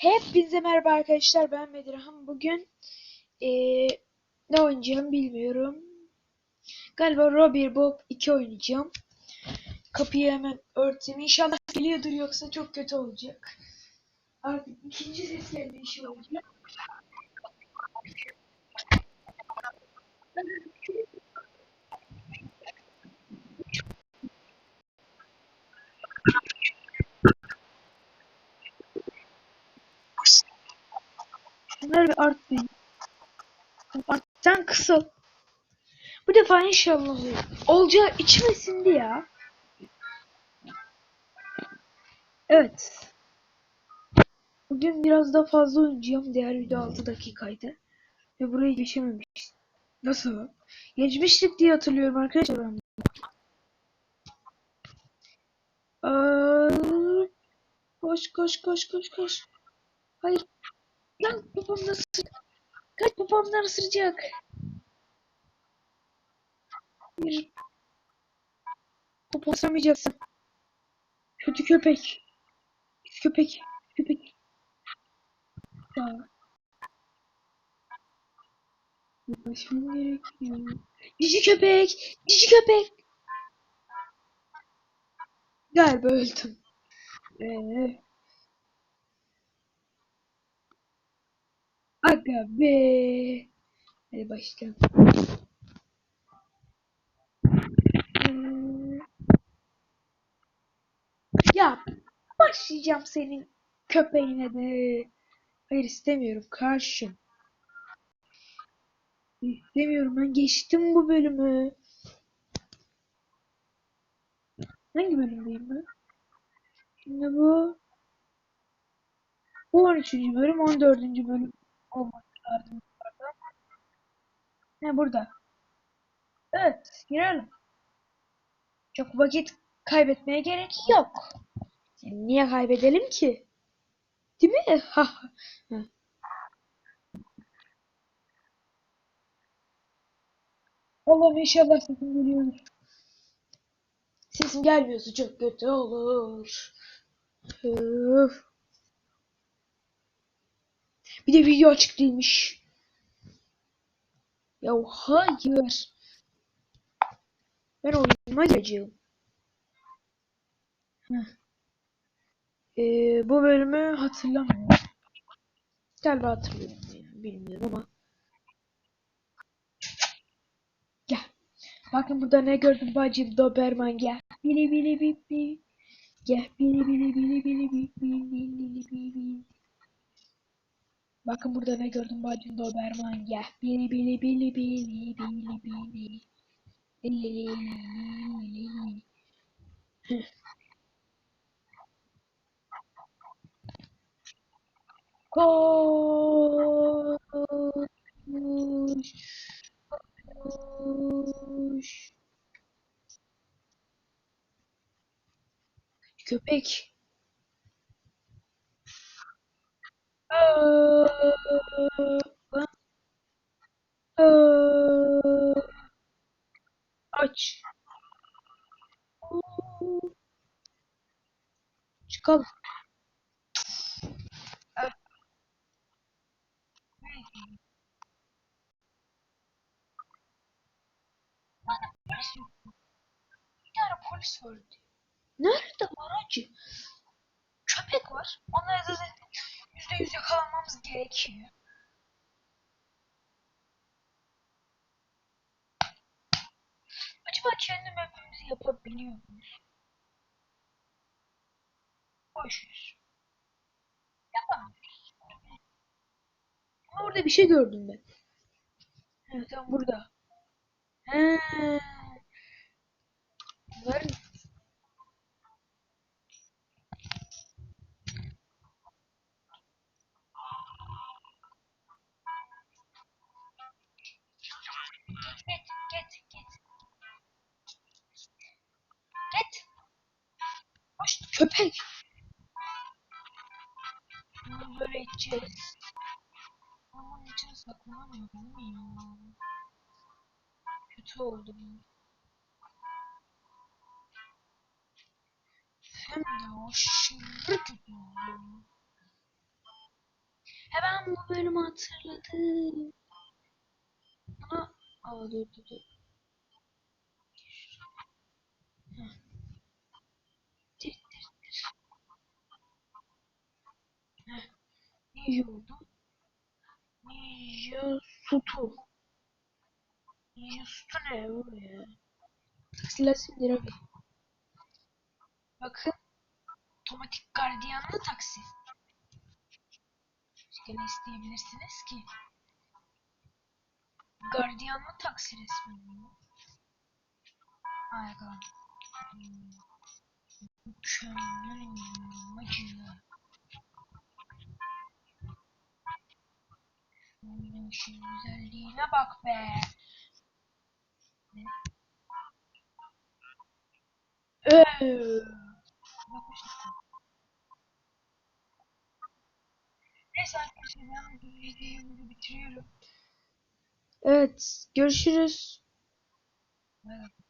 Hepinize merhaba arkadaşlar ben Bedirhan. Bugün eee, ne oynayacağım bilmiyorum. Galiba Robber Bob 2 oynayacağım. Kapıyı hemen örteyim. İnşallah geliyordur yoksa çok kötü olacak. Artık ikinci ses gelme işi olacak. Bunları bir arttırayım. Arttan kısal. Bu defa inşallah olur. Olacağı içime ya. Evet. Bugün biraz daha fazla oynayacağım. Diğer video 6 dakikaydı. Ve burayı geçememiş. Nasıl? Geçmiştik diye hatırlıyorum arkadaşlar. Aa, koş koş koş koş koş. Hayır. Lan babamdan ısıracak. Kaç babamdan ısıracak. Bir. Popom ısırmayacaksın. Kötü köpek. Köpek. Köpek. Ya. Gerekiyor. Cici köpek. Cici köpek. Galiba öldüm. Ee, aga be. Hadi başlayalım. Ee, ya başlayacağım senin köpeğine de. Hayır istemiyorum karşım. İstemiyorum ben geçtim bu bölümü. Hangi bölümdeyim ben? Şimdi bu bu 13. bölüm 14. bölüm olması lazım. Ne burada? Evet girelim. Çok vakit kaybetmeye gerek yok. Yani niye kaybedelim ki? Değil mi? Allah'ım inşallah sesim geliyor. Sesim gelmiyorsa çok kötü olur. Öf. Bir de video açık değilmiş. Ya hayır. Ben oyunuma gireceğim. Ee, bu bölümü hatırlamıyorum. Galiba hatırlıyorum bilmiyorum ama. Gel. Bakın burada ne gördüm bacım Doberman gel. Bili bili bili bili. Gel bili bili bili bili bili bili bili bili bili. Bakın burada ne gördüm bacım Doberman gel. Bili bili bili bili bili bili. Lili lili. Heh. Koş. Koş. Köpek. Aa, lan. Aa, Aç. Çıkalım. Evet. Polis yok. Bir tane polis var diyor. Nerede gerekiyor. Acaba kendi map'imizi yapabiliyor muyuz? Boşuz. Yapamıyoruz. Ama orada bir şey gördüm ben. Evet tam burada. He. Bunlar Git, köpek. Ama? Kötü oldu bu. Hem de aşırı kötü oldu. bu bölümü hatırladım. Buna... Aa dur dur dur. Heh. Ninja oldu. Ninja Sutu. Ninja Sutu ne bu ya? Taksiler abi. Bakın. Otomatik gardiyanlı taksi. Başka ne isteyebilirsiniz ki? Gardiyanlı taksi resmen. Harika. Hmm. Mükemmel İşin güzelliğine bak be. Neyse arkadaşlar ben bu videoyu burada bitiriyorum. Evet görüşürüz. Evet.